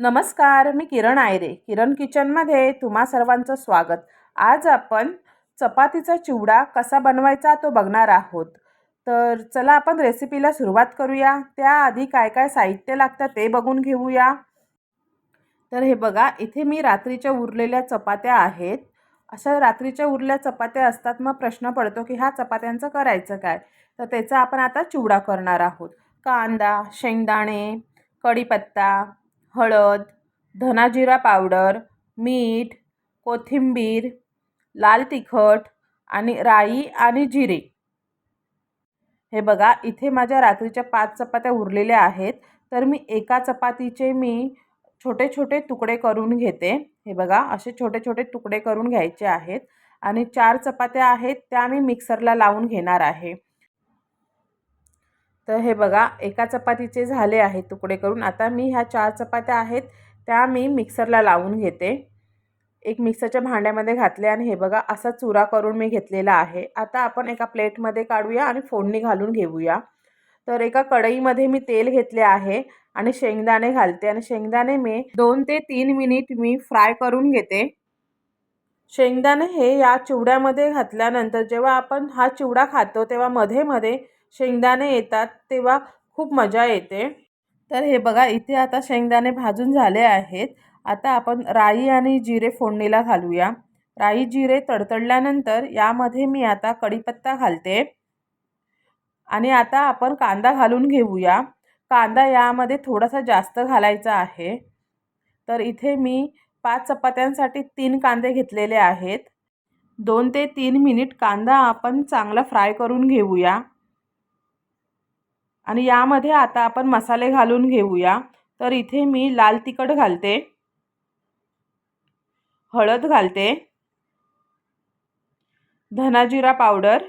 नमस्कार मी किरण आयरे. किरण किचनमध्ये तुम्हा सर्वांचं स्वागत. आज आपण चपातीचा चिवडा कसा बनवायचा तो बघणार आहोत. तर चला आपण रेसिपीला सुरुवात करूया. त्याआधी काय काय साहित्य लागतं ते बघून घेऊया. तर हे बघा इथे मी रात्रीच्या उरलेल्या चपात्या आहेत. अशा रात्रीच्या उरल्या चपात्या असतात मग प्रश्न पडतो की ह्या चपात्यांचं करायचं काय? तर त्याचा आपण आता चिवडा करणार आहोत. कांदा शेंगदाणे कढीपत्ता हळद धनाजिरा पावडर मीठ कोथिंबीर लाल तिखट आणि राई आणि जिरे. हे बघा इथे माझ्या रात्रीच्या पाच चपात्या उरलेल्या आहेत. तर मी एका चपातीचे मी छोटे छोटे तुकडे करून घेते. हे बघा असे छोटे छोटे तुकडे करून घ्यायचे आहेत. आणि चार चपात्या आहेत त्या मी मिक्सरला लावून घेणार आहे. तर हे बघा एका चपातीचे झाले आहेत तुकडे करून. आता मी ह्या चार चपात्या आहेत त्या मी मिक्सरला लावून घेते. एक मिक्सरच्या भांड्यामध्ये घातले आणि हे बघा असा चुरा करून मी घेतलेला आहे. आता आपण एका प्लेटमध्ये काढूया आणि फोडणी घालून घेऊया. तर एका कढईमध्ये मी तेल घेतले आहे आणि शेंगदाणे घालते आणि शेंगदाणे मी दोन ते तीन मिनिट मी फ्राय करून घेते. शेंगदाणे हे या चिवड्यामध्ये घातल्यानंतर जेव्हा आपण हा चिवडा खातो तेव्हा मध्ये मध्ये शेंगदाणे येतात तेव्हा खूप मजा येते. तर हे बघा इथे आता शेंगदाणे भाजून झाले आहेत. आता आपण राई आणि जिरे फोडणीला घालूया. राई जिरे तडतडल्यानंतर यामध्ये मी आता कढीपत्ता घालते. आणि आता आपण कांदा घालून घेऊया. कांदा यामध्ये थोडासा जास्त घालायचा आहे. तर इथे मी पाच चपात्यांसाठी तीन कांदे घेतलेले आहेत. दोन ते तीन मिनिट कांदा आपण चांगला फ्राय करून घेऊया. आणि यामध्ये आता आपण मसाले घालून घेऊया. तर इथे मी लाल तिखट घालते. हळद घालते. धनाजिरा पावडर.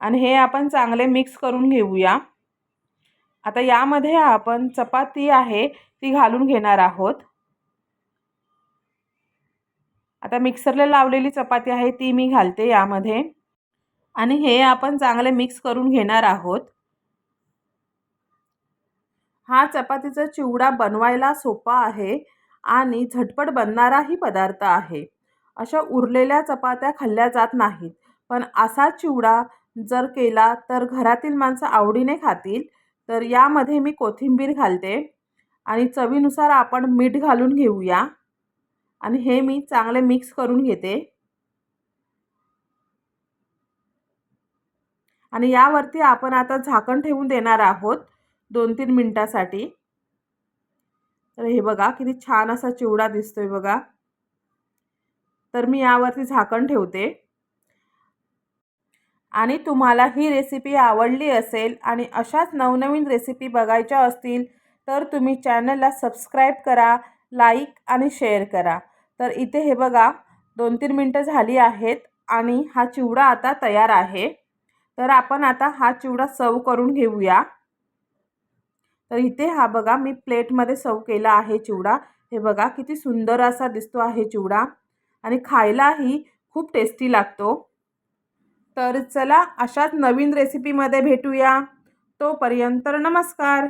आणि हे आपण चांगले मिक्स करून घेऊया. आता यामध्ये आपण चपाती आहे ती घालून घेणार आहोत. आता मिक्सरला लावलेली चपाती आहे ती मी घालते यामध्ये. आणि हे आपण चांगले मिक्स करून घेणार आहोत. हा चपातीचा चिवडा बनवायला सोपा आहे आणि झटपट बनणाराही पदार्थ आहे. अशा उरलेल्या चपात्या खाल्ल्या जात नाहीत पण असा चिवडा जर केला तर घरातील माणसं आवडीने खातील. तर यामध्ये मी कोथिंबीर घालते आणि चवीनुसार आपण मीठ घालून घेऊया. आणि हे मी चांगले मिक्स करून घेते. आणि यावरती आपण आता झाकण ठेवून देणार आहोत दोन तीन मिनटासाठी. तर हे बघा किती छान असा चिवडा दिसतोय बघा. तर मी यावरती झाकण ठेवते. आणि तुम्हाला ही रेसिपी आवडली असेल आणि अशाच नवनवीन रेसिपी बघायच्या असतील तर तुम्ही चॅनलला सबस्क्राईब करा लाईक आणि शेअर करा. तर इथे हे बघा दोन तीन मिनटं झाली आहेत आणि हा चिवडा आता तयार आहे. तर आपण आता हा चिवडा सर्व करून घेऊया. तर इथे हा बघा मी प्लेटमध्ये सर्व केला आहे चिवडा. हे बघा किती सुंदर असा दिसतो आहे चिवडा. आणि खायलाही खूप टेस्टी लागतो. तर चला अशाच नवीन रेसिपीमध्ये भेटूया. तोपर्यंत नमस्कार.